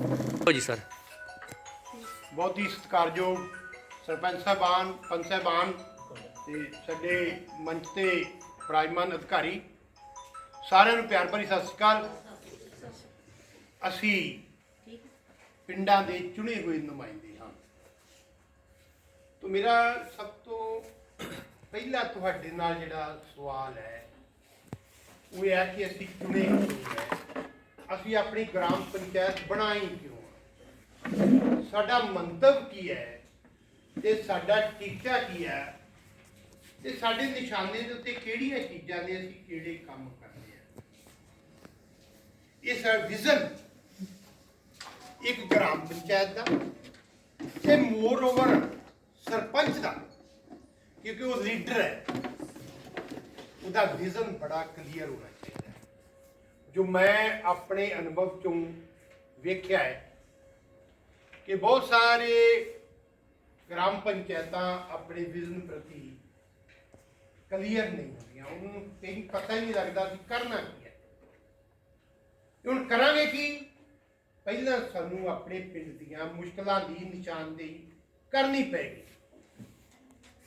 ਹੋ ਜੀ ਸਰ। ਬਹੁਤ ਹੀ ਸਤਿਕਾਰਯੋਗ ਸਰਪੰਚ ਸਾਹਿਬਾਨ ਪੰਚ ਸਾਹਿਬਾਨ ਤੇ ਸਾਡੇ ਮੰਚ ਤੇ ਪ੍ਰਾਇਮਨ ਅਧਿਕਾਰੀ, ਸਾਰਿਆਂ ਨੂੰ ਪਿਆਰ ਭਰੀ ਸਤਿ ਸ਼੍ਰੀ ਅਕਾਲ। ਅਸੀਂ ਪਿੰਡਾਂ ਦੇ ਚੁਣੇ ਹੋਏ ਨੁਮਾਇੰਦੇ ਹਾਂ। ਤੋਂ ਮੇਰਾ ਸਭ ਤੋਂ ਪਹਿਲਾ ਤੁਹਾਡੇ ਨਾਲ ਜਿਹੜਾ ਸਵਾਲ ਹੈ, ਉਹ ਇਹ ਹੈ ਕਿ ਅਸੀਂ ਚੁਣੇ ਕਿਉਂ ਹੈ ਅਸੀਂ ਆਪਣੀ ਗ੍ਰਾਮ ਪੰਚਾਇਤ ਬਣਾਈ ਕਿਉਂ ਹੈ ਸਾਡਾ ਮੰਤਵ ਕੀ ਹੈ? ਤੇ ਸਾਡਾ ਟੀਚਾ ਕੀ ਹੈ? ਤੇ ਸਾਡੇ ਨਿਸ਼ਾਨੇ ਦੇ ਉੱਤੇ ਕਿਹੜੀਆਂ ਚੀਜ਼ਾਂ ਨੇ ਅਸੀਂ ਕਿਹੜੇ ਕੰਮ ਕਰਦੇ ਹਾਂ ਇਹ ਸਾਡਾ ਵਿਜ਼ਨ ਇੱਕ ਗ੍ਰਾਮ ਪੰਚਾਇਤ ਦਾ ਤੇ ਮੋਰ ਓਵਰ ਸਰਪੰਚ ਦਾ, ਕਿਉਂਕਿ ਉਹ ਲੀਡਰ ਹੈ। ਉਹਦਾ ਵਿਜ਼ਨ ਬੜਾ ਕਲੀਅਰ ਹੋਣਾ ਜੋ ਮੈਂ ਆਪਣੇ ਅਨੁਭਵ ਚੋਂ ਵੇਖਿਆ ਹੈ ਕਿ ਬਹੁਤ ਸਾਰੇ ਗ੍ਰਾਮ ਪੰਚਾਇਤਾਂ ਆਪਣੇ ਵਿਜ਼ਨ ਪ੍ਰਤੀ ਕਲੀਅਰ ਨਹੀਂ ਹੁੰਦੀਆਂ। ਉਹਨੂੰ ਕਈ ਪਤਾ ਹੀ ਨਹੀਂ ਲੱਗਦਾ ਕਿ ਕਰਨਾ ਕੀ ਹੈ। ਹੁਣ ਕਰਾਂਗੇ ਕੀ? ਪਹਿਲਾਂ ਸਾਨੂੰ ਆਪਣੇ ਪਿੰਡ ਦੀਆਂ ਮੁਸ਼ਕਲਾਂ ਦੀ ਨਿਸ਼ਾਨਦੇਹੀ ਕਰਨੀ ਪੈਗੀ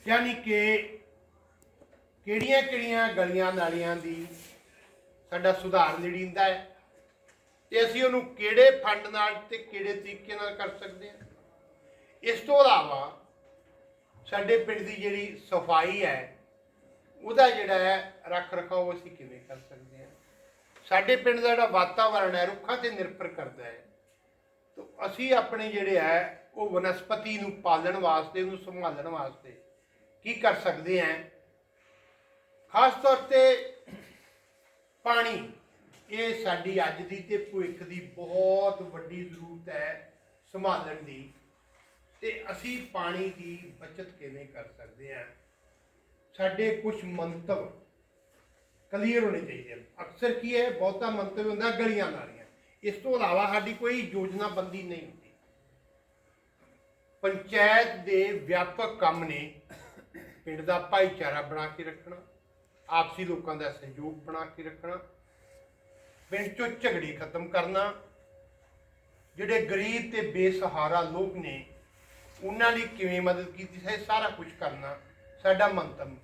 ਯਾਨੀ ਕਿ ਕਿਹੜੀਆਂ ਕਿਹੜੀਆਂ ਗਲੀਆਂ ਨਾਲੀਆਂ ਦੀ ਸਾਡਾ ਸੁਧਾਰ ਲੋੜੀਂਦਾ ਹੈ ਤੇ ਅਸੀਂ ਉਹਨੂੰ ਕਿਹੜੇ ਫੰਡ ਨਾਲ ਤੇ ਕਿਹੜੇ ਤਰੀਕੇ ਨਾਲ ਕਰ ਸਕਦੇ ਹਾਂ? ਇਸ ਤੋਂ ਇਲਾਵਾ ਸਾਡੇ ਪਿੰਡ ਦੀ ਜਿਹੜੀ ਸਫ਼ਾਈ ਹੈ, ਉਹਦਾ ਜਿਹੜਾ ਹੈ ਰੱਖ ਰਖਾਓ ਅਸੀਂ ਕਿਵੇਂ ਕਰ ਸਕਦੇ ਹਾਂ? ਸਾਡੇ ਪਿੰਡ ਦਾ ਜਿਹੜਾ ਵਾਤਾਵਰਣ ਹੈ, ਰੁੱਖਾਂ ਤੇ ਨਿਰਭਰ ਕਰਦਾ ਹੈ। ਤਾਂ ਅਸੀਂ ਆਪਣੇ ਜਿਹੜੇ ਹੈ, ਉਹ ਵਨਸਪਤੀ ਨੂੰ ਪਾਲਣ ਵਾਸਤੇ, ਉਹਨੂੰ ਸੰਭਾਲਣ ਵਾਸਤੇ ਕੀ ਕਰ ਸਕਦੇ ਹਾਂ? ਖਾਸ ਤੌਰ ਤੇ ਪਾਣੀ। ਇਹ ਸਾਡੀ ਅੱਜ ਦੀ ਤੇ ਭਵਿੱਖ ਦੀ ਬਹੁਤ ਵੱਡੀ ਜ਼ਰੂਰਤ ਹੈ ਸੰਭਾਲਣ ਦੀ। ਤੇ ਅਸੀਂ ਪਾਣੀ ਦੀ ਬਚਤ ਕਿਵੇਂ ਕਰ ਸਕਦੇ ਹਾਂ? ਸਾਡੇ ਕੁਝ ਮੰਤਵ ਕਲੀਅਰ ਹੋਣੇ ਚਾਹੀਦੇ ਹਨ। ਅਕਸਰ ਕੀ ਹੈ, ਬਹੁਤਾ ਮੰਤਵ ਹੁੰਦਾ, ਗਲੀਆਂ ਨਾਲੀਆਂ। ਇਸ ਤੋਂ ਇਲਾਵਾ ਸਾਡੀ ਕੋਈ ਯੋਜਨਾਬੰਦੀ ਨਹੀਂ ਹੁੰਦੀ। ਪੰਚਾਇਤ ਦੇ ਵਿਆਪਕ ਕੰਮ ਨੇ ਪਿੰਡ ਦਾ ਭਾਈਚਾਰਾ ਬਣਾ ਕੇ ਰੱਖਣਾ ਆਪਸੀ ਲੋਕਾਂ ਦਾ ਸਹਿਯੋਗ ਬਣਾ ਕੇ ਰੱਖਣਾ, ਪਿੰਡ ਚੋਂ ਝਗੜੇ ਖਤਮ ਕਰਨਾ, ਜਿਹੜੇ ਗਰੀਬ ਤੇ ਬੇਸਹਾਰਾ ਲੋਕ ਨੇ, ਉਹਨਾਂ ਲਈ ਕਿਵੇਂ ਮਦਦ ਕੀਤੀ ਹੈ ਸਾਰਾ ਕੁਝ ਕਰਨਾ ਸਾਡਾ ਮੰਤਵ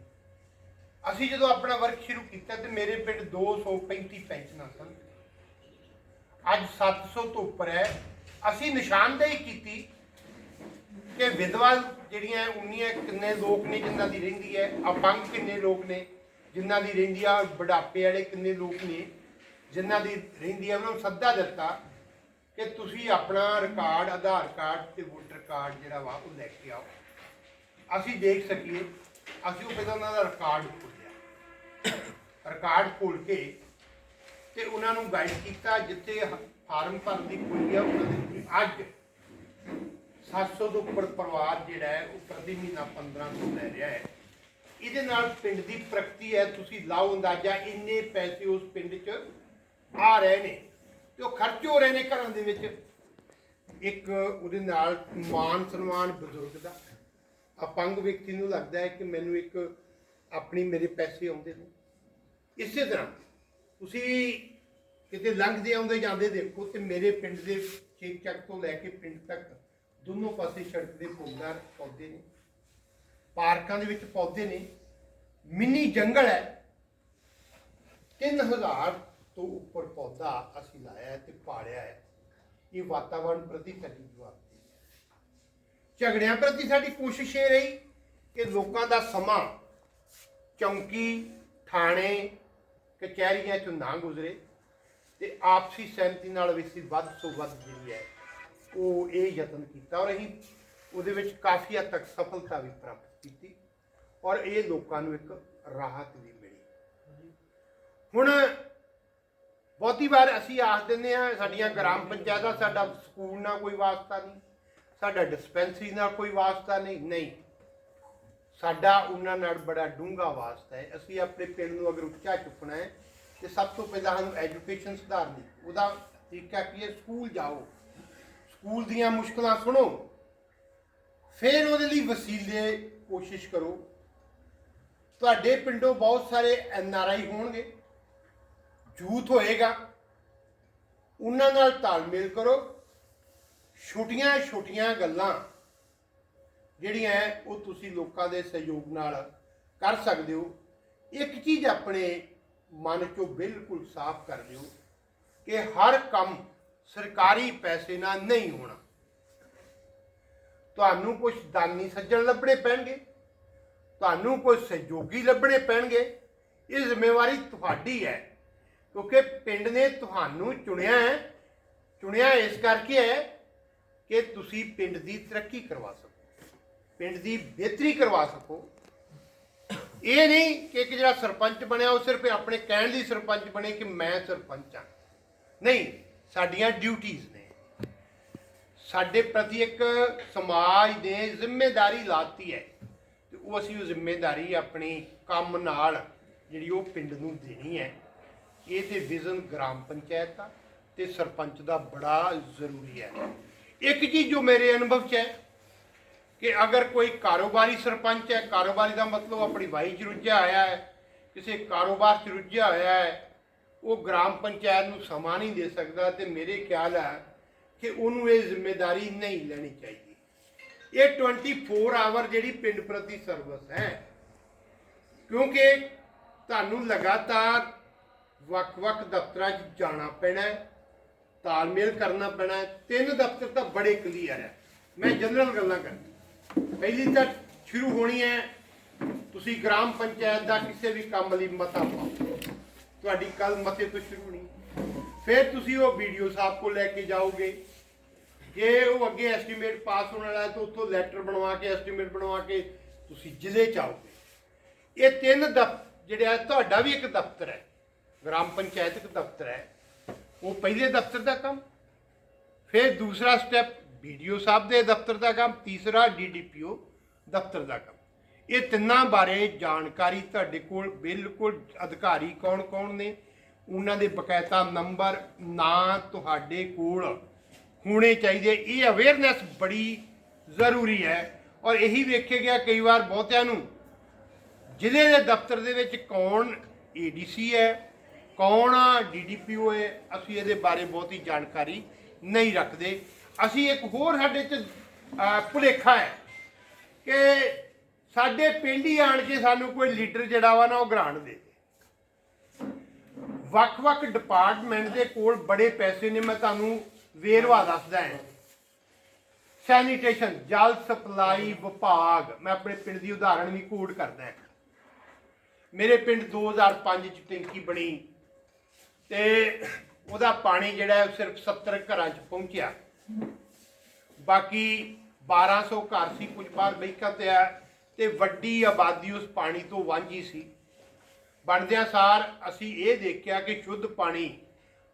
ਅਸੀਂ ਜਦੋਂ ਆਪਣਾ ਵਰਕ ਸ਼ੁਰੂ ਕੀਤਾ ਤੇ ਮੇਰੇ ਪਿੰਡ 235 ਪੈਨਸ਼ਨਾਂ ਸਨ। ਅੱਜ 700 ਤੋਂ ਉੱਪਰ ਹੈ। ਅਸੀਂ ਨਿਸ਼ਾਨਦੇਹੀ ਕੀਤੀ ਕਿ ਵਿਧਵਾ ਜਿਹੜੀਆਂ ਉਨੀਆਂ ਕਿੰਨੇ ਲੋਕ ਨੇ, ਜਿਨ੍ਹਾਂ ਦੀ ਰਹਿੰਦੀ ਹੈ, ਅਪੰਗ ਕਿੰਨੇ ਲੋਕ ਨੇ ਜਿਨ੍ਹਾਂ ਦੀ ਰਹਿੰਦੀ ਆ ਬੁਢਾਪੇ ਵਾਲੇ ਕਿੰਨੇ ਲੋਕ ਨੇ, ਜਿਨ੍ਹਾਂ ਦੀ ਰਹਿੰਦੀ ਆ ਉਹਨਾਂ ਨੂੰ ਸੱਦਾ ਦਿੱਤਾ ਕਿ ਤੁਸੀਂ ਆਪਣਾ ਰਿਕਾਰਡ ਆਧਾਰ ਕਾਰਡ ਤੇ ਵੋਟਰ ਕਾਰਡ ਜਿਹੜਾ ਵਾ ਉਹ ਲੈ ਕੇ ਆਓ। ਅਸੀਂ ਦੇਖ ਸਕੀਏ, ਅਸੀਂ ਉਹ ਪਹਿਲਾਂ ਉਹਨਾਂ ਦਾ ਰਿਕਾਰਡ ਖੋਲ੍ਹਿਆ ਰਿਕਾਰਡ ਖੋਲ ਕੇ ਤੇ ਉਹਨਾਂ ਨੂੰ ਗਾਈਡ ਕੀਤਾ ਜਿੱਥੇ ਫਾਰਮ ਭਰਨ ਦੀ ਕੋਈ ਆ, ਉਹਨਾਂ ਦੇ ਅੱਜ 700 ਤੋਂ ਉੱਪਰ ਪਰਿਵਾਰ ਜਿਹੜਾ ਹੈ, ਉਹ ਪ੍ਰਤੀ ਮਹੀਨਾ 1500 ਲੈ ਰਿਹਾ ਹੈ। ਇਹਦੇ ਨਾਲ ਪਿੰਡ ਦੀ ਪ੍ਰਗਤੀ ਹੈ, ਤੁਸੀਂ ਲਾਓ ਅੰਦਾਜ਼ਾ ਇੰਨੇ ਪੈਸੇ ਉਸ ਪਿੰਡ 'ਚ ਆ ਰਹੇ ਨੇ ਤੇ ਉਹ ਖਰਚ ਹੋ ਰਹੇ ਨੇ ਘਰਾਂ ਦੇ ਵਿੱਚ। ਇੱਕ ਉਹਦੇ ਨਾਲ ਮਾਨ ਸਨਮਾਨ ਬਜ਼ੁਰਗ ਦਾ, ਅਪੰਗ ਵਿਅਕਤੀ ਨੂੰ ਲੱਗਦਾ ਹੈ ਕਿ ਮੈਨੂੰ ਇੱਕ ਆਪਣੀ ਮੇਰੇ ਪੈਸੇ ਆਉਂਦੇ ਨੇ। ਇਸੇ ਤਰ੍ਹਾਂ ਤੁਸੀਂ ਕਿਤੇ ਲੰਘਦੇ ਆਉਂਦੇ ਜਾਂਦੇ ਦੇਖੋ ਤੇ ਮੇਰੇ ਪਿੰਡ ਦੇ ਚੇਕ ਚੱਕ ਤੋਂ ਲੈ ਕੇ ਪਿੰਡ ਤੱਕ ਦੋਨੋਂ ਪਾਸੇ ਸੜਕ ਦੇ ਫੁੱਲਦਾਰ ਪੌਦੇ ਨੇ। ਪਾਰਕਾਂ ਦੇ ਵਿੱਚ ਪੌਦੇ ਨੇ, ਮਿੰਨੀ ਜੰਗਲ ਹੈ। 3000 ਤੋਂ ਉੱਪਰ ਪੌਦਾ ਅਸੀਂ ਲਾਇਆ ਹੈ ਤੇ ਪਾਲਿਆ ਹੈ। ਇਹ ਵਾਤਾਵਰਣ ਪ੍ਰਤੀ ਸਾਡੀ ਜਵਾਬਦੇਹੀ ਹੈ। ਝਗੜਿਆਂ ਪ੍ਰਤੀ ਸਾਡੀ ਕੋਸ਼ਿਸ਼ ਇਹ ਰਹੀ ਕਿ ਲੋਕਾਂ ਦਾ ਸਮਾਂ ਚੌਂਕੀ, ਥਾਣੇ, ਕਚਹਿਰੀਆਂ ਚੋਂ ਨਾ ਗੁਜ਼ਰੇ ਤੇ ਆਪਸੀ ਸਹਿਮਤੀ ਨਾਲ ਵੀ ਅਸੀਂ ਵੱਧ ਤੋਂ ਵੱਧ ਜਿਹੜੀ ਹੈ, ਉਹ ਇਹ ਯਤਨ ਕੀਤਾ ਔਰ ਅਸੀਂ ਉਹਦੇ ਵਿੱਚ ਕਾਫੀ ਹੱਦ ਤੱਕ ਸਫਲਤਾ ਵੀ ਪ੍ਰਾਪਤ ਕੀਤੀ ਔਰ ਇਹ ਲੋਕਾਂ ਨੂੰ ਇੱਕ ਰਾਹਤ ਵੀ ਮਿਲੀ। ਹੁਣ ਬਹੁਤੀ ਵਾਰ ਅਸੀਂ ਆਖ ਦਿੰਦੇ ਆ ਸਾਡੀਆਂ ਗ੍ਰਾਮ ਪੰਚਾਇਤਾਂ ਸਾਡਾ ਸਕੂਲ ਨਾਲ ਕੋਈ ਵਾਸਤਾ ਨਹੀਂ, ਸਾਡਾ ਡਿਸਪੈਂਸਰੀ ਨਾਲ ਕੋਈ ਵਾਸਤਾ ਨਹੀਂ ਨਹੀਂ। ਸਾਡਾ ਉਹਨਾਂ ਨਾਲ ਬੜਾ ਡੂੰਘਾ ਵਾਸਤਾ ਹੈ। ਅਸੀਂ ਆਪਣੇ ਪਿੰਡ ਨੂੰ ਅਗਰ ਉੱਚਾ ਚੁੱਕਣਾ ਹੈ, ਤੇ ਸਭ ਤੋਂ ਪਹਿਲਾਂ ਸਾਨੂੰ ਐਜੂਕੇਸ਼ਨ ਸੁਧਾਰਨੀ, ਉਹਦਾ ਤਰੀਕਾ ਕੀ ਹੈ? ਸਕੂਲ ਜਾਓ। ਸਕੂਲ ਦੀਆਂ ਮੁਸ਼ਕਲਾਂ ਸੁਣੋ। ਫਿਰ ਉਹਦੇ ਲਈ ਵਸੀਲੇ ਕੋਸ਼ਿਸ਼ ਕਰੋ। ਤੁਹਾਡੇ ਪਿੰਡੋਂ ਬਹੁਤ ਸਾਰੇ ਐਨ ਆਰ ਆਈ ਹੋਣਗੇ। ਯੂਥ ਹੋਏਗਾ। ਉਹਨਾਂ ਨਾਲ ਤਾਲਮੇਲ ਕਰੋ। ਛੋਟੀਆਂ ਛੋਟੀਆਂ ਗੱਲਾਂ ਜਿਹੜੀਆਂ ਹੈ, ਉਹ ਤੁਸੀਂ ਲੋਕਾਂ ਦੇ ਸਹਿਯੋਗ ਨਾਲ ਕਰ ਸਕਦੇ ਹੋ। ਇੱਕ ਚੀਜ਼ ਆਪਣੇ ਮਨ ਚੋਂ ਬਿਲਕੁਲ ਸਾਫ਼ ਕਰ ਦਿਓ ਕਿ ਹਰ ਕੰਮ ਸਰਕਾਰੀ ਪੈਸੇ ਨਾਲ ਨਹੀਂ ਹੋਣਾ। ਤੁਹਾਨੂੰ ਕੁਝ ਦਾਨੀ ਸੱਜਣ ਲੱਭਣੇ ਪੈਣਗੇ, ਤੁਹਾਨੂੰ ਕੁਝ ਸਹਿਯੋਗੀ ਲੱਭਣੇ ਪੈਣਗੇ। ਇਹ ਜ਼ਿੰਮੇਵਾਰੀ ਤੁਹਾਡੀ ਹੈ, ਕਿਉਂਕਿ ਪਿੰਡ ਨੇ ਤੁਹਾਨੂੰ ਚੁਣਿਆ ਹੈ, ਚੁਣਿਆ ਇਸ ਕਰਕੇ ਹੈ ਕਿ ਤੁਸੀਂ ਪਿੰਡ ਦੀ ਤਰੱਕੀ ਕਰਵਾ ਸਕੋ, ਪਿੰਡ ਦੀ ਬਿਹਤਰੀ ਕਰਵਾ ਸਕੋ। ਇਹ ਨਹੀਂ ਕਿ ਇੱਕ ਜਿਹੜਾ ਸਰਪੰਚ ਬਣਿਆ, ਉਹ ਸਿਰਫ ਆਪਣੇ ਕਹਿਣ ਲਈ ਸਰਪੰਚ ਬਣੇ ਕਿ ਮੈਂ ਸਰਪੰਚ ਹਾਂ। ਨਹੀਂ, ਸਾਡੀਆਂ ਡਿਊਟੀਆਂ ਨੇ। ਸਾਡੇ ਪ੍ਰਤੀ ਇੱਕ ਸਮਾਜ ਨੇ ਜ਼ਿੰਮੇਵਾਰੀ ਲਾਤੀ ਹੈ। ਤੇ ਉਹ ਅਸੀਂ ਉਹ ਜ਼ਿੰਮੇਵਾਰੀ ਆਪਣੀ ਕੰਮ ਨਾਲ ਜਿਹੜੀ ਉਹ ਪਿੰਡ ਨੂੰ ਦੇਣੀ ਹੈ। ਇਹ ਤੇ ਵਿਜ਼ਨ ਗ੍ਰਾਮ ਪੰਚਾਇਤ ਦਾ ਤੇ ਸਰਪੰਚ ਦਾ ਬੜਾ ਜ਼ਰੂਰੀ ਹੈ। ਇੱਕ ਚੀਜ਼ ਜੋ ਮੇਰੇ ਅਨੁਭਵ 'ਚ ਹੈ ਕਿ ਅਗਰ ਕੋਈ ਕਾਰੋਬਾਰੀ ਸਰਪੰਚ ਹੈ, ਕਾਰੋਬਾਰੀ ਦਾ ਮਤਲਬ ਆਪਣੀ ਵਾਈ 'ਚ ਰੁੱਝਿਆ ਹੋਇਆ ਹੈ, ਕਿਸੇ ਕਾਰੋਬਾਰ 'ਚ ਰੁੱਝਿਆ ਹੋਇਆ ਹੈ, ਉਹ ਗ੍ਰਾਮ ਪੰਚਾਇਤ ਨੂੰ ਸਮਾਂ ਨਹੀਂ ਦੇ ਸਕਦਾ ਤੇ ਮੇਰੇ ਖਿਆਲ ਹੈ ਕਿ ਉਹਨੂੰ ਇਹ ਜ਼ਿੰਮੇਵਾਰੀ ਨਹੀਂ ਲੈਣੀ ਚਾਹੀਦੀ। ਇਹ 24 ਆਵਰ ਜਿਹੜੀ ਪਿੰਡ ਪ੍ਰਤੀ ਸਰਵਿਸ ਹੈ। ਕਿਉਂਕਿ ਤੁਹਾਨੂੰ ਲਗਾਤਾਰ ਵੱਖ-ਵੱਖ ਦਫ਼ਤਰਾਂ 'ਚ ਜਾਣਾ ਪੈਣਾ ਹੈ, ਤਾਲਮੇਲ ਕਰਨਾ ਪੈਣਾ ਹੈ। ਤਿੰਨ ਦਫ਼ਤਰ ਤਾਂ ਬੜੇ ਕਲੀਅਰ ਹੈ। ਮੈਂ ਜਨਰਲ ਗੱਲਾਂ ਕਰਨੀ ਪਹਿਲੀ ਤਾਂ ਸ਼ੁਰੂ ਹੋਣੀ ਹੈ, ਤੁਸੀਂ ਗ੍ਰਾਮ ਪੰਚਾਇਤ ਦਾ ਕਿਸੇ ਵੀ ਕੰਮ ਲਈ ਮਤਾ ਪਾਓ। ਤੁਹਾਡੀ ਕੱਲ ਮਤੇ ਤੋਂ ਸ਼ੁਰੂ ਹੋਣੀ। ਫਿਰ ਤੁਸੀਂ ਉਹ ਵੀਡੀਓ ਸਾਹਿਬ ਕੋਲ ਲੈ ਕੇ ਜਾਓਗੇ। ਜੇ ਉਹ ਅੱਗੇ ਐਸਟੀਮੇਟ ਪਾਸ ਹੋਣ ਵਾਲਾ ਹੈ ਤਾਂ ਉੱਥੋਂ ਲੈਟਰ ਬਣਵਾ ਕੇ ਐਸਟੀਮੇਟ ਬਣਵਾ ਕੇ ਤੁਸੀਂ ਜ਼ਿਲ੍ਹੇ ਚ ਆਓਗੇ। ਇਹ ਤਿੰਨ ਦਫ਼, ਜਿਹੜਾ ਤੁਹਾਡਾ ਵੀ ਇੱਕ ਦਫ਼ਤਰ ਹੈ, ਗ੍ਰਾਮ ਪੰਚਾਇਤ ਇੱਕ ਦਫ਼ਤਰ ਹੈ। ਉਹ ਪਹਿਲੇ ਦਫ਼ਤਰ ਦਾ ਕੰਮ, ਫਿਰ ਦੂਸਰਾ ਸਟੈਪ ਵੀਡੀਓ ਸਾਹਿਬ ਦੇ ਦਫ਼ਤਰ ਦਾ ਕੰਮ, ਤੀਸਰਾ ਡੀਡੀਪੀਓ ਦਫ਼ਤਰ ਦਾ ਕੰਮ। ਇਹ ਤਿੰਨਾਂ ਬਾਰੇ ਜਾਣਕਾਰੀ ਤੁਹਾਡੇ ਕੋਲ ਬਿਲਕੁਲ ਅਧਿਕਾਰੀ ਕੌਣ-ਕੌਣ ਨੇ, ਉਹਨਾਂ ਦੇ ਬਕਾਇਦਾ ਨੰਬਰ, ਨਾਂ ਤੁਹਾਡੇ ਕੋਲ ਹੋਣੇ ਚਾਹੀਦੇ। ਇਹ ਅਵੇਅਰਨੈਸ ਬੜੀ ਜ਼ਰੂਰੀ ਹੈ ਔਰ ਇਹੀ ਵੇਖਿਆ ਗਿਆ ਕਈ ਵਾਰ ਬਹੁਤਿਆਂ ਨੂੰ। ਜ਼ਿਲ੍ਹੇ ਦੇ ਦਫ਼ਤਰ ਦੇ ਵਿੱਚ ਕੌਣ ਏਡੀਸੀ ਹੈ, ਕੌਣ ਡੀਡੀਪੀਓ ਹੈ, ਅਸੀਂ ਇਹਦੇ ਬਾਰੇ ਬਹੁਤੀ ਜਾਣਕਾਰੀ ਨਹੀਂ ਰੱਖਦੇ। ਅਸੀਂ ਇੱਕ ਹੋਰ ਸਾਡੇ ਚ ਭੁਲੇਖਾ ਹੈ ਕਿ ਸਾਡੇ ਪਿੰਡ ਹੀ ਆਣ ਕੇ ਸਾਨੂੰ ਕੋਈ ਲੀਡਰ ਜਿਹੜਾ ਵਾ ਨਾ ਉਹ ਗ੍ਰਾਂਟ ਦੇ। ਵੱਖ-ਵੱਖ ਡਿਪਾਰਟਮੈਂਟ ਦੇ ਕੋਲ ਬੜੇ ਪੈਸੇ ਨੇ, ਮੈਂ ਤੁਹਾਨੂੰ ਵੇਰਵਾ ਦੱਸਦਾ ਹੈ। ਸੈਨੀਟੇਸ਼ਨ ਜਲ ਸਪਲਾਈ ਵਿਭਾਗ। ਮੈਂ ਆਪਣੇ ਪਿੰਡ ਦੀ ਉਦਾਹਰਣ ਵੀ ਕੋਡ ਕਰਦਾ ਹਾਂ। ਮੇਰੇ ਪਿੰਡ 2005 ਚ ਟੈਂਕੀ ਬਣੀ ਤੇ ਉਹਦਾ ਪਾਣੀ ਜਿਹੜਾ ਸਿਰਫ 70 ਘਰਾਂ ਚ ਪਹੁੰਚਿਆ। ਬਾਕੀ 1200 ਘਰ ਸੀ, ਕੁਝ ਬਾਹਰ ਬੈਕਾਂ ਤੇ ਆ ਤੇ ਵੱਡੀ ਆਬਾਦੀ ਉਸ ਪਾਣੀ ਤੋਂ ਵਾਂਝੀ ਸੀ। ਬਣਦਿਆਂ ਸਾਰ ਅਸੀਂ ਇਹ ਦੇਖਿਆ ਕਿ ਸ਼ੁੱਧ ਪਾਣੀ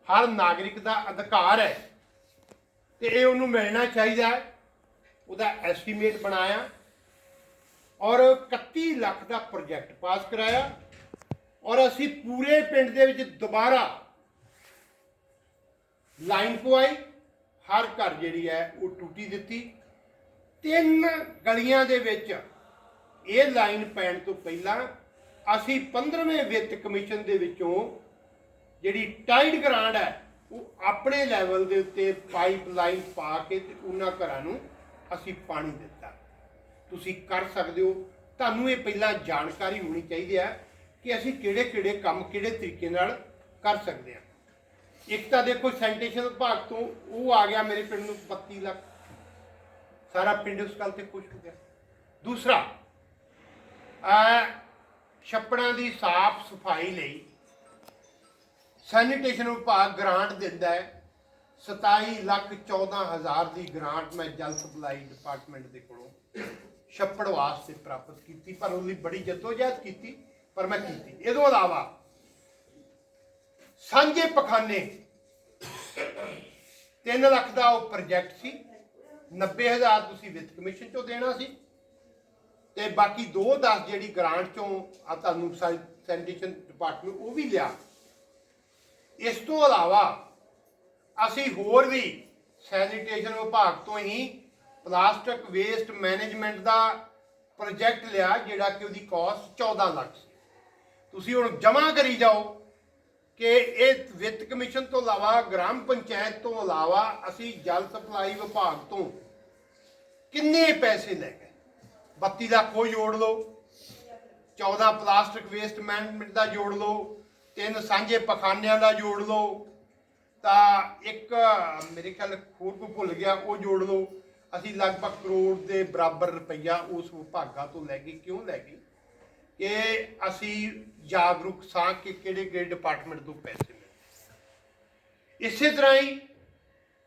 ਹਰ ਨਾਗਰਿਕ ਦਾ ਅਧਿਕਾਰ ਹੈ। ਤੇ ਇਹ ਉਹਨੂੰ ਮਿਲਣਾ ਚਾਹੀਦਾ ਹੈ। ਉਹਦਾ ਐਸਟੀਮੇਟ ਬਣਾਇਆ। ਔਰ 31 ਲੱਖ ਦਾ ਪ੍ਰੋਜੈਕਟ ਪਾਸ ਕਰਾਇਆ। ਔਰ ਅਸੀਂ ਪੂਰੇ ਪਿੰਡ ਦੇ ਵਿੱਚ ਦੁਬਾਰਾ ਲਾਈਨ ਪਵਾਈ। ਹਰ ਘਰ ਜਿਹੜੀ ਹੈ, ਉਹ ਟੂਟੀ ਦਿੱਤੀ। ਤਿੰਨ ਗਲੀਆਂ ਦੇ ਵਿੱਚ ਇਹ ਲਾਈਨ ਪੈਣ ਤੋਂ ਪਹਿਲਾਂ ਅਸੀਂ 15ਵੇਂ ਵਿੱਤ ਕਮਿਸ਼ਨ ਦੇ ਵਿੱਚੋਂ ਜਿਹੜੀ ਟਾਈਡ ਗ੍ਰਾਂਟ ਹੈ ਉਹ ਆਪਣੇ ਲੈਵਲ ਦੇ ਉੱਤੇ ਪਾਈਪ ਲਾਈਨ ਪਾ ਕੇ ਤੇ ਉਹਨਾਂ ਘਰਾਂ ਨੂੰ ਅਸੀਂ ਪਾਣੀ ਦਿੱਤਾ। ਤੁਸੀਂ ਕਰ ਸਕਦੇ ਹੋ। ਤੁਹਾਨੂੰ ਇਹ ਪਹਿਲਾਂ ਜਾਣਕਾਰੀ ਹੋਣੀ ਚਾਹੀਦੀ ਹੈ ਕਿ ਅਸੀਂ ਕਿਹੜੇ ਕਿਹੜੇ ਕੰਮ ਕਿਹੜੇ ਤਰੀਕੇ ਨਾਲ ਕਰ ਸਕਦੇ ਹਾਂ। ਇੱਕ ਤਾਂ ਦੇਖੋ ਸੈਨੀਟੇਸ਼ਨ ਵਿਭਾਗ ਤੋਂ ਉਹ ਆ ਗਿਆ ਮੇਰੇ ਪਿੰਡ ਨੂੰ 32 ਲੱਖ। ਸਾਰਾ ਪਿੰਡ ਉਸ ਗੱਲ ਤੇ ਖੁਸ਼ ਹੋ ਗਿਆ। ਦੂਸਰਾ ਆ ਛੱਪੜਾਂ ਦੀ ਸਾਫ਼ ਸਫ਼ਾਈ ਲਈ ਸੈਨੀਟੇਸ਼ਨ ਵਿਭਾਗ ਗ੍ਰਾਂਟ ਦਿੰਦਾ ਹੈ। 27 ਲੱਖ 14 ਹਜ਼ਾਰ ਦੀ ਗ੍ਰਾਂਟ ਮੈਂ ਜਲ ਸਪਲਾਈ ਡਿਪਾਰਟਮੈਂਟ ਦੇ ਕੋਲੋਂ ਛੱਪੜ ਵਾਸਤੇ ਪ੍ਰਾਪਤ ਕੀਤੀ, ਪਰ ਉਹਦੀ ਬੜੀ ਜਦੋਜਹਿਦ ਕੀਤੀ, ਪਰ ਮੈਂ ਕੀਤੀ। ਇਹ ਤੋਂ ਇਲਾਵਾ ਸਾਂਝੇ ਪਖਾਨੇ 3 ਲੱਖ ਦਾ ਉਹ ਪ੍ਰੋਜੈਕਟ ਸੀ। 90000 ਤੁਸੀਂ ਵਿੱਤ ਕਮਿਸ਼ਨ ਚੋਂ ਦੇਣਾ ਸੀ। ਤੇ ਬਾਕੀ 2-10 ਜਿਹੜੀ ਗ੍ਰਾਂਟ ਚੋਂ ਆ ਤੁਹਾਨੂੰ ਸੈਨੀਟੇਸ਼ਨ ਡਿਪਾਰਟਮੈਂਟ ਉਹ ਵੀ ਲਿਆ। ਇਸ ਤੋਂ ਇਲਾਵਾ ਅਸੀਂ ਹੋਰ ਵੀ ਸੈਨੀਟੇਸ਼ਨ ਵਿਭਾਗ ਤੋਂ ਹੀ ਪਲਾਸਟਿਕ ਵੇਸਟ ਮੈਨੇਜਮੈਂਟ ਦਾ ਪ੍ਰੋਜੈਕਟ ਲਿਆ, ਜਿਹੜਾ ਕਿ ਉਹਦੀ ਕਾਸਟ 14 ਲੱਖ ਸੀ। ਤੁਸੀਂ ਹੁਣ ਜਮ੍ਹਾਂ ਕਰੀ ਜਾਓ ਕਿ ਇਹ ਵਿੱਤ ਕਮਿਸ਼ਨ ਤੋਂ ਇਲਾਵਾ, ਗ੍ਰਾਮ ਪੰਚਾਇਤ ਤੋਂ ਇਲਾਵਾ ਅਸੀਂ ਜਲ ਸਪਲਾਈ ਵਿਭਾਗ ਤੋਂ ਕਿੰਨੇ ਪੈਸੇ ਲੈ ਗਏ? ਬੱਤੀ ਦਾ ਕੋਈ ਜੋੜ ਲਓ 14 ਪਲਾਸਟਿਕ ਵੇਸਟ ਮੈਨੇਜਮੈਂਟ ਦਾ ਜੋੜ ਲਓ ਤਿੰਨ ਸਾਂਝੇ ਪਖਾਨਿਆਂ ਦਾ ਜੋੜ ਲਓ, ਤਾਂ ਇੱਕ, ਮੇਰੇ ਖਿਆਲ ਹੋਰ ਕੋਈ ਭੁੱਲ ਗਿਆ, ਉਹ ਜੋੜ ਲਓ। ਅਸੀਂ ਲਗਭਗ ਕਰੋੜ ਦੇ ਬਰਾਬਰ ਰੁਪਈਆ ਉਸ ਵਿਭਾਗਾਂ ਤੋਂ ਲੈ ਗਏ ਕਿਉਂ ਲੈ ਗਏ? ਕਿ ਅਸੀਂ ਜਾਗਰੂਕ ਸਾਂ ਕਿ ਕਿਹੜੇ ਕਿਹੜੇ ਡਿਪਾਰਟਮੈਂਟ ਤੋਂ ਪੈਸੇ ਮਿਲਦੇ ਇਸੇ ਤਰ੍ਹਾਂ ਹੀ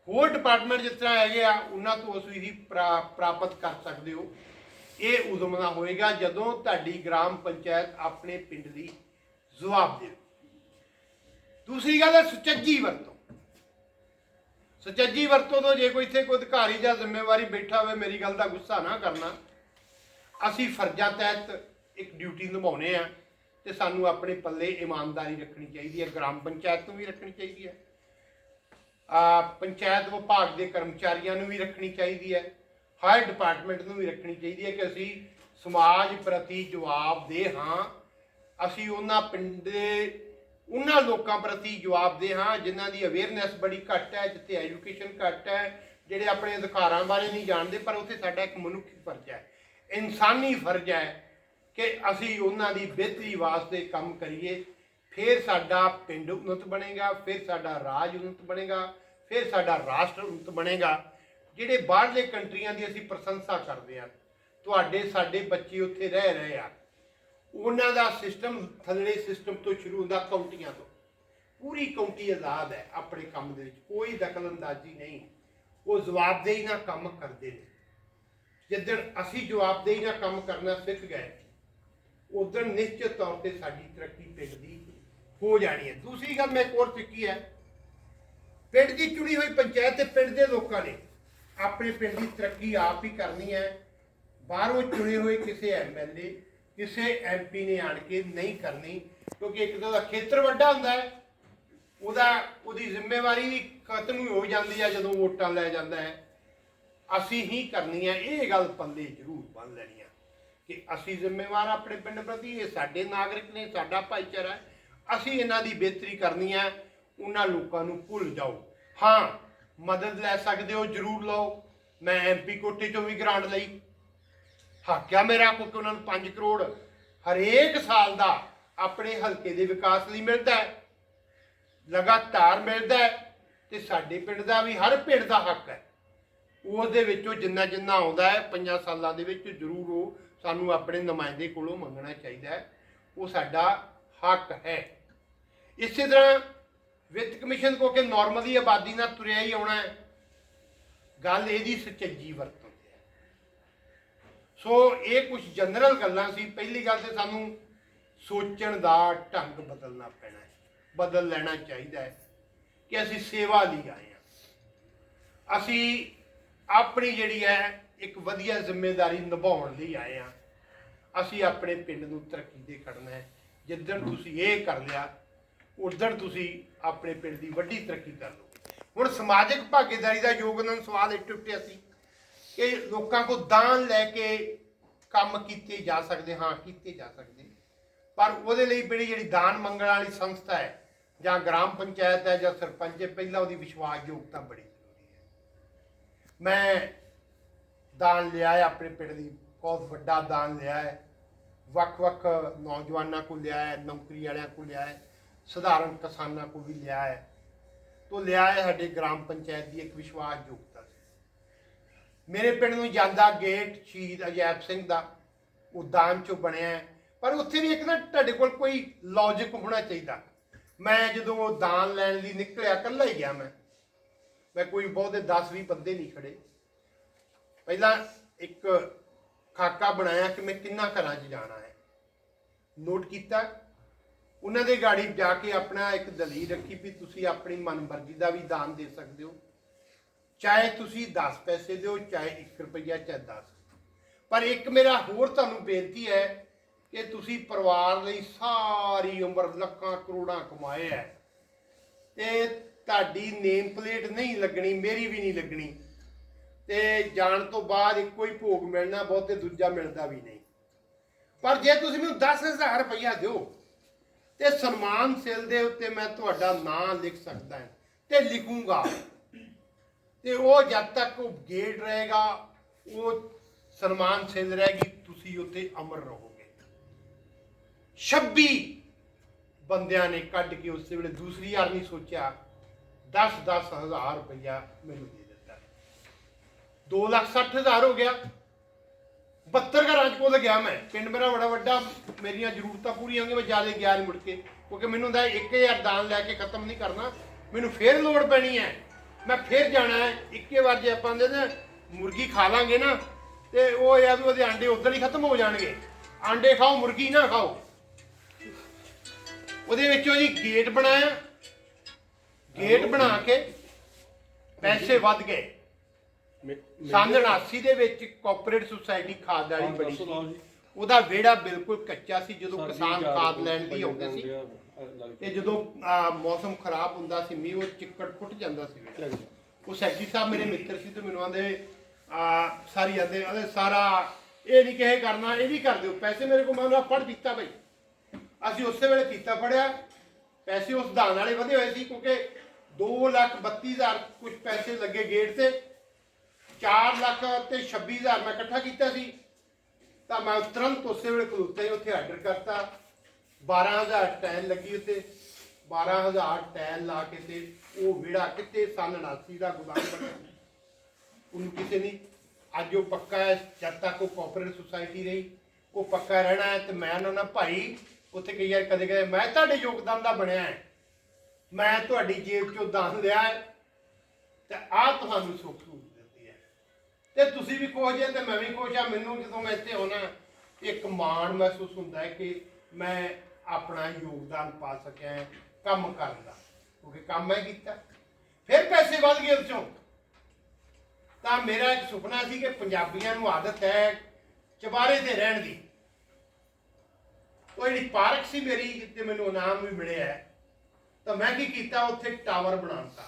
ਹੋਰ ਡਿਪਾਰਟਮੈਂਟ ਜਿਸ ਤਰ੍ਹਾਂ ਹੈਗੇ ਆ, ਉਹਨਾਂ ਤੋਂ ਤੁਸੀਂ ਪ੍ਰਾ- ਪ੍ਰਾਪਤ ਕਰ ਸਕਦੇ ਹੋ। ਇਹ ਉਦਮ ਨਾਲ ਹੋਏਗਾ ਜਦੋਂ ਤੁਹਾਡੀ ਗ੍ਰਾਮ ਪੰਚਾਇਤ ਆਪਣੇ ਪਿੰਡ ਦੀ ਜਵਾਬ ਦੇ ਦੂਸਰੀ ਗੱਲ ਹੈ ਸੁਚੱਜੀ ਵਰਤੋਂ। ਸੁਚੱਜੀ ਵਰਤੋਂ ਤੋਂ ਜੇ ਕੋਈ ਇੱਥੇ ਕੋਈ ਅਧਿਕਾਰੀ ਜਾਂ ਜ਼ਿੰਮੇਵਾਰੀ ਬੈਠਾ ਹੋਵੇ, ਮੇਰੀ ਗੱਲ ਦਾ ਗੁੱਸਾ ਨਾ ਕਰਨਾ। ਅਸੀਂ ਫਰਜ਼ਾਂ ਤਹਿਤ ਇੱਕ ਡਿਊਟੀ ਨਿਭਾਉਣੇ ਆ ਤੇ ਸਾਨੂੰ ਆਪਣੇ ਪੱਲੇ ਇਮਾਨਦਾਰੀ ਰੱਖਣੀ ਚਾਹੀਦੀ ਹੈ, ਗ੍ਰਾਮ ਪੰਚਾਇਤ ਨੂੰ ਵੀ ਰੱਖਣੀ ਚਾਹੀਦੀ ਹੈ। ਆ ਪੰਚਾਇਤ ਵਿਭਾਗ ਦੇ ਕਰਮਚਾਰੀਆਂ ਨੂੰ ਵੀ ਰੱਖਣੀ ਚਾਹੀਦੀ ਹੈ ਹਾਇਰ ਡਿਪਾਰਟਮੈਂਟ ਨੂੰ ਵੀ ਰੱਖਣੀ ਚਾਹੀਦੀ ਹੈ ਕਿ ਅਸੀਂ ਸਮਾਜ ਪ੍ਰਤੀ ਜਵਾਬਦੇਹ ਹਾਂ। ਅਸੀਂ ਉਹਨਾਂ ਪਿੰਡ ਦੇ ਉਹਨਾਂ ਲੋਕਾਂ ਪ੍ਰਤੀ ਜਵਾਬਦੇ ਹਾਂ ਜਿਨ੍ਹਾਂ ਦੀ ਅਵੇਅਰਨੈਸ ਬੜੀ ਘੱਟ ਹੈ, ਜਿੱਥੇ ਐਜੂਕੇਸ਼ਨ ਘੱਟ ਹੈ, ਜਿਹੜੇ ਆਪਣੇ ਅਧਿਕਾਰਾਂ ਬਾਰੇ ਨਹੀਂ ਜਾਣਦੇ, ਪਰ ਉੱਥੇ ਸਾਡਾ ਇੱਕ ਮਨੁੱਖੀ ਫਰਜ਼ ਹੈ। ਇਨਸਾਨੀ ਫਰਜ਼ ਹੈ ਕਿ ਅਸੀਂ ਉਹਨਾਂ ਦੀ ਬਿਹਤਰੀ ਵਾਸਤੇ ਕੰਮ ਕਰੀਏ। ਫਿਰ ਸਾਡਾ ਪਿੰਡ ਉਨਤ ਬਣੇਗਾ, ਫਿਰ ਸਾਡਾ ਰਾਜ ਉਨਤ ਬਣੇਗਾ, ਫਿਰ ਸਾਡਾ ਰਾਸ਼ਟਰ ਉਨਤ ਬਣੇਗਾ। ਜਿਹੜੇ ਬਾਹਰਲੇ ਕੰਟਰੀਆਂ ਦੀ ਅਸੀਂ ਪ੍ਰਸ਼ੰਸਾ ਕਰਦੇ ਹਾਂ, ਤੁਹਾਡੇ, ਸਾਡੇ ਬੱਚੇ ਉੱਥੇ ਰਹਿ ਰਹੇ ਆ। ਉਹਨਾਂ ਦਾ ਸਿਸਟਮ, ਥੱਲੇ ਸਿਸਟਮ ਤੋਂ ਸ਼ੁਰੂ ਹੁੰਦਾ ਕਾਉਂਟੀਆਂ ਤੋਂ। ਪੂਰੀ ਕਾਉਂਟੀ ਆਜ਼ਾਦ ਹੈ ਆਪਣੇ ਕੰਮ ਦੇ ਵਿੱਚ, ਕੋਈ ਦਖਲ ਅੰਦਾਜ਼ੀ ਨਹੀਂ ਉਹ ਜਵਾਬਦੇਹੀ ਨਾਲ ਕੰਮ ਕਰਦੇ ਨੇ। ਜਿੱਦਣ ਅਸੀਂ ਜਵਾਬਦੇਹੀ ਨਾਲ ਕੰਮ ਕਰਨਾ ਸਿੱਖ ਗਏ, ਉਦੋਂ ਨਿਸ਼ਚਿਤ ਤੌਰ ਤੇ ਸਾਡੀ ਤਰੱਕੀ ਪਿੰਡ ਦੀ ਹੋ ਜਾਣੀ ਹੈ। ਦੂਸਰੀ ਗੱਲ ਮੈਂ ਇੱਕ ਹੋਰ ਸਿੱਖੀ ਹੈ। ਪਿੰਡ ਦੀ ਚੁਣੀ ਹੋਈ ਪੰਚਾਇਤ ਤੇ ਪਿੰਡ ਦੇ ਲੋਕਾਂ ਨੇ ਆਪਣੇ ਪਿੰਡ ਦੀ ਤਰੱਕੀ ਆਪ ਹੀ ਕਰਨੀ ਹੈ। ਬਾਹਰੋਂ ਚੁਣੇ ਹੋਏ ਕਿਸੇ ਐਮਐਲਏ ਕਿਸੇ ਐਮਪੀ ਨੇ ਆਣ ਕੇ ਨਹੀਂ ਕਰਨੀ, ਕਿਉਂਕਿ ਇੱਕ ਤਾਂ ਉਹਦਾ ਖੇਤਰ ਵੱਡਾ ਹੁੰਦਾ ਹੈ। ਉਹਦਾ, ਉਹਦੀ ਜ਼ਿੰਮੇਵਾਰੀ ਵੀ ਖਤਮ ਹੀ ਹੋ ਜਾਂਦੀ ਹੈ ਜਦੋਂ ਵੋਟਾਂ ਲੈ ਜਾਂਦਾ ਹੈ। ਅਸੀਂ ਹੀ ਕਰਨੀ ਹੈ, ਇਹ ਗੱਲ ਪੱਲੇ ਜ਼ਰੂਰ ਬੰਨ ਲੈਣੀ ਹੈ ਕਿ ਅਸੀਂ ਜ਼ਿੰਮੇਵਾਰ ਆਪਣੇ ਪਿੰਡ ਪ੍ਰਤੀ, ਇਹ ਸਾਡੇ ਨਾਗਰਿਕ ਨੇ, ਸਾਡਾ ਭਾਈਚਾਰਾ ਹੈ। ਅਸੀਂ ਇਹਨਾਂ ਦੀ ਬਿਹਤਰੀ ਕਰਨੀ ਹੈ, ਉਹਨਾਂ ਲੋਕਾਂ ਨੂੰ ਭੁੱਲ ਜਾਓ। ਹਾਂ, ਮਦਦ ਲੈ ਸਕਦੇ ਹੋ, ਜ਼ਰੂਰ ਲਓ। ਮੈਂ ਐਮਪੀ ਕੋਟੇ ਚੋਂ ਵੀ ਗ੍ਰਾਂਟ ਲਈ। ਹੱਕ ਆ ਮੇਰਾ ਕਿਉਂਕਿ ਉਹਨਾਂ ਨੂੰ 5 ਕਰੋੜ ਹਰੇਕ ਸਾਲ ਦਾ ਆਪਣੇ ਹਲਕੇ ਦੇ ਵਿਕਾਸ ਲਈ ਮਿਲਦਾ ਹੈ। ਲਗਾਤਾਰ ਮਿਲਦਾ ਹੈ ਤੇ ਸਾਡੇ ਪਿੰਡ ਦਾ ਵੀ, ਹਰ ਪਿੰਡ ਦਾ ਹੱਕ ਹੈ। ਉਹਦੇ ਵਿੱਚੋਂ ਜਿੰਨਾ ਜਿੰਨਾ ਆਉਂਦਾ ਹੈ, ਪੰਜਾਂ ਸਾਲਾਂ ਦੇ ਵਿੱਚ ਜ਼ਰੂਰ ਉਹ ਸਾਨੂੰ ਆਪਣੇ ਨੁਮਾਇੰਦੇ ਕੋਲੋਂ ਮੰਗਣਾ ਚਾਹੀਦਾ ਹੈ। ਉਹ ਸਾਡਾ ਹੱਕ ਹੈ। ਇਸੇ ਤਰ੍ਹਾਂ ਵਿੱਤ ਕਮਿਸ਼ਨ ਕੋ ਕਿ ਨਾਰਮਲੀ ਆਬਾਦੀ ਨਾਲ ਤੁਰਿਆ ਹੀ ਆਉਣਾ ਹੈ। ਗੱਲ ਇਹਦੀ ਸੁਚੱਜੀ ਵਰਤ ਸੋ ਇਹ ਕੁਝ ਜਨਰਲ ਗੱਲਾਂ ਸੀ। ਪਹਿਲੀ ਗੱਲ ਤੇ ਸਾਨੂੰ ਸੋਚਣ ਦਾ ਢੰਗ ਬਦਲਣਾ ਪੈਣਾ ਹੈ। ਬਦਲ ਲੈਣਾ ਚਾਹੀਦਾ ਹੈ ਕਿ ਅਸੀਂ ਸੇਵਾ ਲਈ ਆਏ ਹਾਂ। ਅਸੀਂ ਆਪਣੀ ਜਿਹੜੀ ਹੈ ਇੱਕ ਵਧੀਆ ਜ਼ਿੰਮੇਵਾਰੀ ਨਿਭਾਉਣ ਲਈ ਆਏ ਹਾਂ। ਅਸੀਂ ਆਪਣੇ ਪਿੰਡ ਨੂੰ ਤਰੱਕੀ ਦੇ ਖੜਨਾ ਹੈ। ਜਿੱਦਣ ਤੁਸੀਂ ਇਹ ਕਰ ਲਿਆ ਉਦੋਂ ਤੁਸੀਂ ਆਪਣੇ ਪਿੰਡ ਦੀ ਵੱਡੀ ਤਰੱਕੀ ਕਰ ਲਓਗੇ। ਹੁਣ ਸਮਾਜਿਕ ਭਾਗੀਦਾਰੀ ਦਾ ਯੋਗਦਾਨ ਸਵਾਲ ਇੱਟ ਉੱਠਿਆ ਸੀ। ਕਿ ਲੋਕਾਂ ਕੋ ਦਾਨ ਲੈ ਕੇ ਕੰਮ ਕੀਤੇ ਜਾ ਸਕਦੇ, ਹਾਂ, ਕੀਤੇ ਜਾ ਸਕਦੇ। ਪਰ ਉਹਦੇ ਲਈ ਬੜੀ ਜਿਹੜੀ ਦਾਨ ਮੰਗਣ ਵਾਲੀ ਸੰਸਥਾ ਹੈ, ਜਾਂ ਗ੍ਰਾਮ ਪੰਚਾਇਤ ਹੈ, ਜਾਂ ਸਰਪੰਚ ਹੈ, ਪਹਿਲਾਂ ਉਹਦੀ ਵਿਸ਼ਵਾਸਯੋਗਤਾ ਬੜੀ ਜ਼ਰੂਰੀ ਹੈ। ਮੈਂ ਦਾਨ ਲਿਆ ਹੈ, ਆਪਣੇ ਪਿੰਡ ਦੀ ਬਹੁਤ ਵੱਡਾ ਦਾਨ ਲਿਆ ਹੈ। ਵੱਖ-ਵੱਖ ਨੌਜਵਾਨਾਂ ਕੋਲ ਲਿਆ ਹੈ, ਨੌਕਰੀ ਵਾਲਿਆਂ ਕੋਲ ਲਿਆ ਹੈ, ਸਧਾਰਨ ਕਿਸਾਨਾਂ ਕੋਲ ਵੀ ਲਿਆ ਹੈ। ਤੋਂ ਲਿਆ ਹੈ ਸਾਡੇ ਗ੍ਰਾਮ ਪੰਚਾਇਤ ਦੀ ਇੱਕ ਵਿਸ਼ਵਾਸਯੋਗਤਾ ਮੇਰੇ ਪਿੰਡ ਨੂੰ ਜਾਂਦਾ ਗੇਟ ਸ਼ਹੀਦ ਅਜੈਬ ਸਿੰਘ ਦਾ ਉਹ ਦਾਨ ਚੋਂ ਬਣਿਆ ਹੈ। ਪਰ ਉੱਥੇ ਵੀ ਇੱਕ ਨਾ ਤੁਹਾਡੇ ਕੋਲ ਕੋਈ ਲੌਜੀਕ ਹੋਣਾ ਚਾਹੀਦਾ। ਮੈਂ ਜਦੋਂ ਉਹ ਦਾਨ ਲੈਣ ਲਈ ਨਿਕਲਿਆ, ਇਕੱਲਾ ਹੀ ਗਿਆ ਮੈਂ। ਮੈਂ ਕੋਈ ਬਹੁਤੇ 10 20 ਬੰਦੇ ਨਹੀਂ ਖੜੇ। ਪਹਿਲਾਂ ਇੱਕ ਖਾਕਾ ਬਣਾਇਆ ਕਿ ਮੈਂ ਕਿੰਨਾ ਘਰਾਂ 'ਚ ਜਾਣਾ ਹੈ। ਨੋਟ ਕੀਤਾ। ਉਹਨਾਂ ਦੇ ਗਾੜੀ ਜਾ ਕੇ ਆਪਣਾ ਇੱਕ ਦਲੀਲ ਰੱਖੀ ਵੀ ਤੁਸੀਂ ਆਪਣੀ ਮਨਮਰਜ਼ੀ ਦਾ ਵੀ ਦਾਨ ਦੇ ਸਕਦੇ ਹੋ। ਚਾਹੇ ਤੁਸੀਂ 10 ਪੈਸੇ ਦਿਓ, ਚਾਹੇ 1 ਰੁਪਈਆ ਚਾਹੇ 10 ਪਰ ਇੱਕ ਮੇਰਾ ਹੋਰ ਤੁਹਾਨੂੰ ਬੇਨਤੀ ਹੈ ਕਿ ਤੁਸੀਂ ਪਰਿਵਾਰ ਲਈ ਸਾਰੀ ਉਮਰ ਲੱਖਾਂ ਕਰੋੜਾਂ ਕਮਾਏ ਹੈ। ਤੇ ਤੁਹਾਡੀ ਨੇਮ ਪਲੇਟ ਨਹੀਂ ਲੱਗਣੀ, ਮੇਰੀ ਵੀ ਨਹੀਂ ਲੱਗਣੀ। ਤੇ ਜਾਣ ਤੋਂ ਬਾਅਦ ਇੱਕੋ ਹੀ ਭੋਗ ਮਿਲਣਾ, ਬਹੁਤੇ ਦੂਜਾ ਮਿਲਦਾ ਵੀ ਨਹੀਂ। ਪਰ ਜੇ ਤੁਸੀਂ ਮੈਨੂੰ 10000 ਰੁਪਈਆ ਦਿਓ, ਤੇ ਸਨਮਾਨ ਸਿਲ ਦੇ ਉੱਤੇ ਮੈਂ ਤੁਹਾਡਾ ਨਾਂ ਲਿਖ ਸਕਦਾ ਹਾਂ ਤੇ ਲਿਖੂੰਗਾ। ਤੇ ਉਹ ਜਦ ਤੱਕ ਉਹ ਗੇਟ ਰਹੇਗਾ, ਉਹ ਸਨਮਾਨ ਸਿਲ ਰਹੇਗੀ, ਤੁਸੀਂ ਉੱਥੇ ਅਮਰ ਰਹੋਗੇ। 26 ਬੰਦਿਆਂ ਨੇ ਕੱਢ ਕੇ ਉਸੇ ਵੇਲੇ ਦੂਸਰੀ ਵਾਰ ਨਹੀਂ ਸੋਚਿਆ 10 10 ਹਜ਼ਾਰ ਰੁਪਇਆ ਮੈਨੂੰ ਦੇ ਦਿੱਤਾ। 2 ਲੱਖ 60 ਹਜ਼ਾਰ ਹੋ ਗਿਆ। 72 ਘਰਾਂ ਚ ਕੋਲ ਗਿਆ ਮੈਂ। ਪਿੰਡ ਮੇਰਾ ਬੜਾ ਵੱਡਾ, ਮੇਰੀਆਂ ਜ਼ਰੂਰਤਾਂ ਪੂਰੀਆਂ ਹੋਣਗੀਆਂ ਮੈਂ ਜ਼ਿਆਦਾ ਗਿਆ ਨਹੀਂ ਮੁੜ ਕੇ। ਕਿਉਂਕਿ ਮੈਨੂੰ ਹੁੰਦਾ 1000 ਦਾਨ ਲੈ ਕੇ ਖਤਮ ਨਹੀਂ ਕਰਨਾ, ਮੈਨੂੰ ਫੇਰ ਲੋੜ ਪੈਣੀ ਹੈ। ਮੈਂ ਫੇਰ ਜਾਣਾ ਹੈ ਇੱਕੇ ਵਾਰ ਜੇ ਆਪਾਂ ਦੇ ਨਾ ਮੁਰਗੀ ਖਾ ਲਾਂਗੇ ਨਾ ਤੇ ਉਹ ਇਹ ਆ ਵੀ ਉਹਦੇ ਆਂਡੇ ਉਦੋਂ ਹੀ ਖਤਮ ਹੋ ਜਾਣਗੇ। ਆਂਡੇ ਖਾਓ ਮੁਰਗੀ ਨਾ ਖਾਓ। ਉਹਦੇ ਵਿੱਚੋਂ ਜੀ ਗੇਟ ਬਣਾਇਆ। ਗੇਟ ਬਣਾ ਕੇ ਪੈਸੇ ਵੱਧ ਗਏ। ਸੰਨ 89 ਦੇ ਵਿੱਚ ਕੋਆਪਰੇਟ ਸੁਸਾਇਟੀ ਖਾਦ ਵਾਲੀ ਬਣੀ ਸੀ। ਉਹਦਾ ਵਿਹੜਾ ਬਿਲਕੁਲ ਕੱਚਾ ਸੀ ਜਦੋਂ ਕਿਸਾਨ ਖਾਦ ਲੈਣ ਲਈ ਆਉਂਦੇ ਸੀ। ਤੇ ਜਦੋਂ ਮੌਸਮ ਖਰਾਬ ਹੁੰਦਾ ਸੀ ਮੀਂਹ ਉਹ ਚਿੱਕੜ ਫੁੱਟ ਜਾਂਦਾ ਸੀ ਵਿਹੜਾ। ਉਹ ਸੈਕਟਰੀ ਸਾਹਿਬ ਮੇਰੇ ਮਿੱਤਰ ਸੀ ਤੇ ਮੈਨੂੰ ਆਂਦੇ ਆ ਸਾਰੀ ਆਂਦੇ ਆਂਦੇ ਸਾਰਾ ਇਹ ਨਹੀਂ ਕਹੇ ਕਰਨਾ ਇਹ ਵੀ ਕਰ ਦਿਓ ਪੈਸੇ ਮੇਰੇ ਕੋਲ ਮੈਂ ਪੜ ਦਿੱਤਾ ਬਈ। ਅਸੀਂ ਉਸੇ ਵੇਲੇ ਕੀਤਾ ਫੜਿਆ ਪੈਸੇ ਉਸ ਦਾਨ ਵਾਲੇ ਵਧੇ ਹੋਏ ਸੀ ਕਿਉਂਕਿ 2 ਲੱਖ 32 ਹਜ਼ਾਰ ਕੁਝ ਪੈਸੇ ਲੱਗੇ ਗੇਟ ਤੇ 4 ਲੱਖ ਤੇ 26 ਹਜ਼ਾਰ ਮੈਂ ਇਕੱਠਾ ਕੀਤਾ ਸੀ। ਤਾਂ ਮੈਂ ਤੁਰੰਤ ਉਸੇ ਵੇਲੇ ਖਲੋਤਾ ਹੀ ਉੱਥੇ ਆਰਡਰ ਕਰਤਾ। 12000 ਟੈਨ ਲੱਗੀ ਉੱਤੇ 12000 ਟੈਨ ਲਾ ਕੇ ਤੇ ਉਹ ਵਿੜਾ ਕਿਤੇ ਸੰਨ 89 ਦਾ ਗੁਦਾਮ ਬਣਿਆ। ਉਹਨੂੰ ਕਿਸੇ ਨਹੀਂ ਅੱਜ ਉਹ ਪੱਕਾ ਹੈ, ਜਦ ਤੱਕ ਉਹ ਕੋਆਪਰੇਟਿਵ ਸੁਸਾਇਟੀ ਰਹੀ। ਉਹ ਪੱਕਾ ਰਹਿਣਾ ਹੈ ਤੇ ਮੈਂ ਉਹਨਾਂ ਭਾਈ ਉੱਥੇ ਕਈ ਯਾਰ ਕਦੇ ਕਦੇ ਮੈਂ ਤੁਹਾਡੇ ਯੋਗਦਾਨ ਦਾ ਬਣਿਆ ਹੈ। ਮੈਂ ਤੁਹਾਡੀ ਜੇਬ ਚੋਂ ਦਾਨ ਲਿਆ ਹੈ ਤੇ ਆ ਤੁਹਾਨੂੰ ਸੁੱਖ ਸਹੂਲਤ ਤੇ ਤੁਸੀਂ ਵੀ ਖੁਸ਼ ਜੇ ਤੇ ਮੈਂ ਵੀ ਖੁਸ਼ ਆ। ਮੈਨੂੰ ਜਦੋਂ ਮੈਂ ਇੱਥੇ ਆਉਣਾ, ਇੱਕ ਮਾਣ ਮਹਿਸੂਸ ਹੁੰਦਾ ਹੈ ਕਿ ਮੈਂ ਆਪਣਾ ਯੋਗਦਾਨ ਪਾ ਸਕਿਆ ਹਾਂ ਕੰਮ ਕਰਨ ਦਾ। ਕਿਉਂਕਿ ਕੰਮ ਮੈਂ ਕੀਤਾ। ਫਿਰ ਪੈਸੇ ਵੱਧ ਗਏ ਉਸ। ਚੋਂ ਤਾਂ ਮੇਰਾ ਇੱਕ ਸੁਪਨਾ ਸੀ ਕਿ ਪੰਜਾਬੀਆਂ ਨੂੰ ਆਦਤ ਹੈ ਚਬਾਰੇ ਤੇ ਰਹਿਣ ਦੀ। ਉਹ ਜਿਹੜੀ ਪਾਰਕ ਸੀ ਮੇਰੀ ਤੇ ਮੈਨੂੰ ਇਨਾਮ ਵੀ ਮਿਲਿਆ ਤਾਂ ਮੈਂ ਕੀ ਕੀਤਾ? ਉੱਥੇ ਟਾਵਰ ਬਣਾਉਣਾ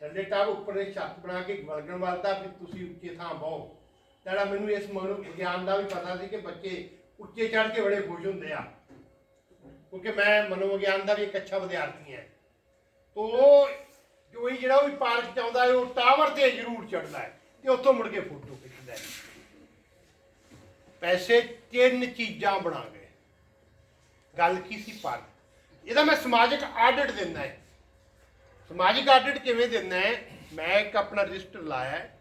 ਥੱਲੇ ਟਾਵਰ ਉੱਪਰ ਦੇ ਛੱਤ ਬਣਾ ਕੇ ਵਲਗਣ ਵਾਲਦਾ ਵੀ ਤੁਸੀਂ ਉੱਚੇ ਥਾਂ ਬਹੁ। ਜਿਹੜਾ ਮੈਨੂੰ ਇਸ ਮਨੋ ਵਿਗਿਆਨ ਦਾ ਵੀ ਪਤਾ ਸੀ ਕਿ ਬੱਚੇ ਉੱਚੇ ਚੜ੍ਹ ਕੇ ਬੜੇ ਖੁਸ਼ ਹੁੰਦੇ ਆ। ਕਿਉਂਕਿ ਮੈਂ ਮਨੋਵਿਗਿਆਨ ਦਾ ਵੀ ਇੱਕ ਅੱਛਾ ਵਿਦਿਆਰਥੀ ਹਾਂ। ਤੋ ਉਹ ਜੋ ਹੀ ਜਿਹੜਾ ਵੀ ਪਾਰਕ ਚ ਆਉਂਦਾ ਹੈ, ਉਹ ਟਾਵਰ ਤੇ ਜ਼ਰੂਰ ਚੜਦਾ ਹੈ ਤੇ ਉੱਥੋਂ ਮੁੜ ਕੇ ਫੋਟੋ ਖਿੱਚਦਾ ਹੈ। ਪੈਸੇ ਤਿੰਨ ਚੀਜ਼ਾਂ ਬਣਾ ਗਏ। ਗੱਲ ਕੀ ਸੀ ਪਾਰਕ? ਇਹਦਾ ਮੈਂ ਸਮਾਜਿਕ ਆਡਿਟ ਦਿੰਦਾ ਹੈ। ਸਮਾਜਿਕ ਆਡਿਟ ਕਿਵੇਂ ਦਿੰਦਾ ਹੈ? ਮੈਂ ਇੱਕ ਆਪਣਾ ਰਜਿਸਟਰ ਲਾਇਆ ਹੈ।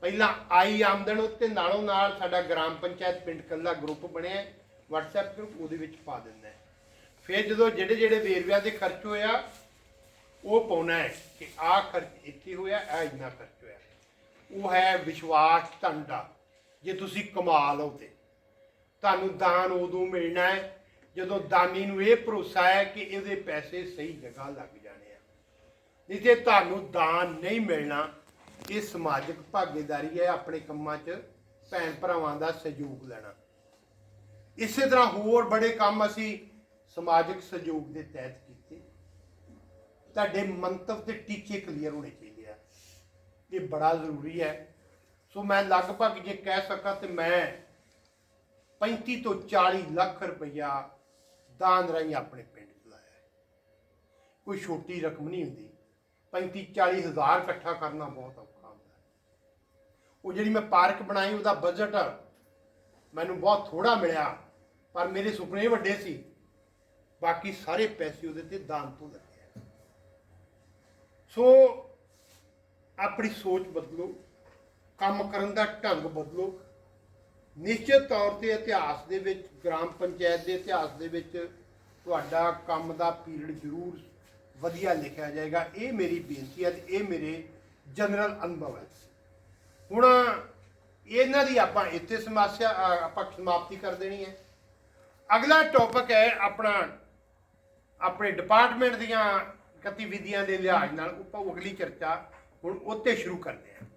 ਪਹਿਲਾਂ ਆਈ ਆਮਦਨ ਉੱਤੇ ਨਾਲੋਂ ਨਾਲ ਸਾਡਾ ਗ੍ਰਾਮ ਪੰਚਾਇਤ ਪਿੰਡ ਕੱਲਾ ਗਰੁੱਪ ਬਣਿਆ ਹੈ। WhatsApp ਗਰੁੱਪ ਉਹਦੇ ਵਿੱਚ ਪਾ ਦਿੰਦਾ ਹੈ। ਫਿਰ ਜਦੋਂ ਜਿਹੜੇ ਜਿਹੜੇ ਵੇਰਵਿਆਂ ਦੇ ਖਰਚ ਹੋਇਆ, ਉਹ ਪਾਉਣਾ ਹੈ ਕਿ ਆਹ ਖਰਚ ਇੱਥੇ ਹੋਇਆ ਇਹ ਇੰਨਾ ਖਰਚ ਹੋਇਆ। ਉਹ ਹੈ ਵਿਸ਼ਵਾਸ ਧੰਡਾ ਜੇ ਤੁਸੀਂ ਕਮਾ ਲਓ ਤੇ। ਤੁਹਾਨੂੰ ਦਾਨ ਉਦੋਂ ਮਿਲਣਾ ਹੈ ਜਦੋਂ ਦਾਨੀ ਨੂੰ ਇਹ ਭਰੋਸਾ ਹੈ ਕਿ ਇਹਦੇ ਪੈਸੇ ਸਹੀ ਜਗ੍ਹਾ ਲੱਗ ਜਾਣੇ ਨਹੀਂ ਤੇ ਤੁਹਾਨੂੰ ਦਾਨ ਨਹੀਂ ਮਿਲਣਾ, ਇਹ ਸਮਾਜਿਕ ਭਾਗੀਦਾਰੀ ਹੈ, ਆਪਣੇ ਕੰਮਾਂ 'ਚ ਭੈਣ ਭਰਾਵਾਂ ਦਾ ਸਹਿਯੋਗ ਲੈਣਾ। ਇਸੇ ਤਰ੍ਹਾਂ ਹੋਰ ਬੜੇ ਕੰਮ ਅਸੀਂ ਸਮਾਜਿਕ ਸਹਿਯੋਗ ਦੇ ਤਹਿਤ ਕੀਤੇ। ਤੁਹਾਡੇ ਮੰਤਵ ਤੇ ਟੀਚੇ ਕਲੀਅਰ ਹੋਣੇ ਚਾਹੀਦੇ ਆ। ਇਹ ਬੜਾ ਜ਼ਰੂਰੀ ਹੈ। ਸੋ ਮੈਂ ਲਗਭਗ ਜੇ ਕਹਿ ਸਕਾਂ ਤੇ ਮੈਂ 35 ਤੋਂ 40 ਲੱਖ ਰੁਪਈਆ ਦਾਨ ਰਾਹੀਂ ਆਪਣੇ ਪਿੰਡ ਚ ਲਾਇਆ। ਕੋਈ ਛੋਟੀ ਰਕਮ ਨਹੀਂ ਹੁੰਦੀ। 35 40 ਹਜ਼ਾਰ ਇਕੱਠਾ ਕਰਨਾ ਬਹੁਤ ਔਖਾ ਹੁੰਦਾ ਹੈ। ਉਹ ਜਿਹੜੀ ਮੈਂ ਪਾਰਕ ਬਣਾਈ, ਉਹਦਾ ਬਜਟ ਮੈਨੂੰ ਬਹੁਤ ਥੋੜਾ ਮਿਲਿਆ, ਪਰ ਮੇਰੇ ਸੁਪਨੇ ਵੱਡੇ ਸੀ। ਬਾਕੀ ਸਾਰੇ ਪੈਸੇ ਉਹਦੇ ਤੇ ਦਾਨ ਤੋਂ ਲੱਗੇ ਸੋ ਆਪਣੀ ਸੋਚ ਬਦਲੋ, ਕੰਮ ਕਰਨ ਦਾ ਢੰਗ ਬਦਲੋ। ਨਿਸ਼ਚਿਤ ਤੌਰ ਤੇ ਇਤਿਹਾਸ ਦੇ ਵਿੱਚ, ਗ੍ਰਾਮ ਪੰਚਾਇਤ ਦੇ ਇਤਿਹਾਸ ਦੇ ਵਿੱਚ ਤੁਹਾਡਾ ਕੰਮ ਦਾ ਪੀਰੀਅਡ ਜ਼ਰੂਰ ਵਧੀਆ ਲਿਖਿਆ ਜਾਏਗਾ। ਇਹ ਮੇਰੀ ਬੇਨਤੀ ਹੈ ਤੇ ਇਹ ਮੇਰੇ ਜਨਰਲ ਅਨੁਭਵ ਹੈ। ਹੁਣ ਇਹਨਾਂ ਦੀ ਆਪਾਂ ਇੱਥੇ ਸਮੱਸਿਆ ਆਪਾਂ ਸਮਾਪਤੀ ਕਰ ਦੇਣੀ ਹੈ। ਅਗਲਾ ਟੌਪਿਕ ਹੈ ਆਪਣਾ, ਆਪਣੇ ਡਿਪਾਰਟਮੈਂਟ ਦੀਆਂ ਗਤੀਵਿਧੀਆਂ ਦੇ ਲਿਹਾਜ਼ ਨਾਲ। ਆਪਾਂ ਅਗਲੀ ਚਰਚਾ ਹੁਣ ਉੱਤੇ ਸ਼ੁਰੂ ਕਰਦੇ ਹਾਂ।